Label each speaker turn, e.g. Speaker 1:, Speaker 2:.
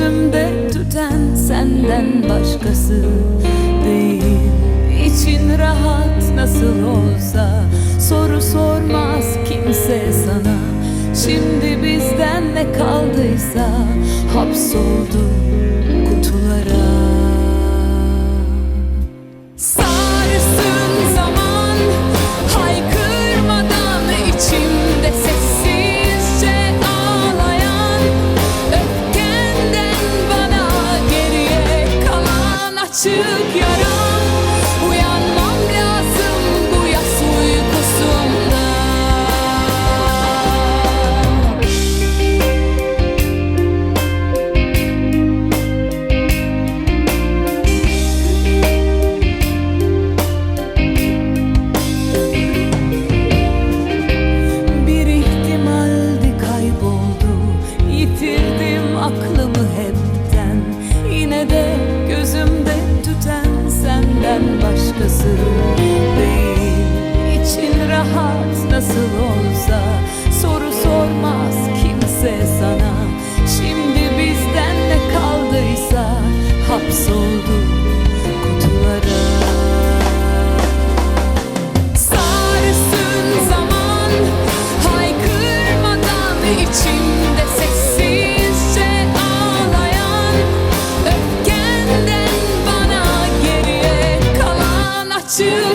Speaker 1: gözümde tüten senden başkası değil. İçin rahat nasıl olsa soru sormaz kimse sana. Şimdi bizden ne kaldıysa hapsoldu kutulara açık yaram Uyanmam lazım bu yas uykusunda. Bir ihtimaldi kayboldu Yitirdim aklımı hepten. Yine de başkası değil. İçin rahat nasıl olsa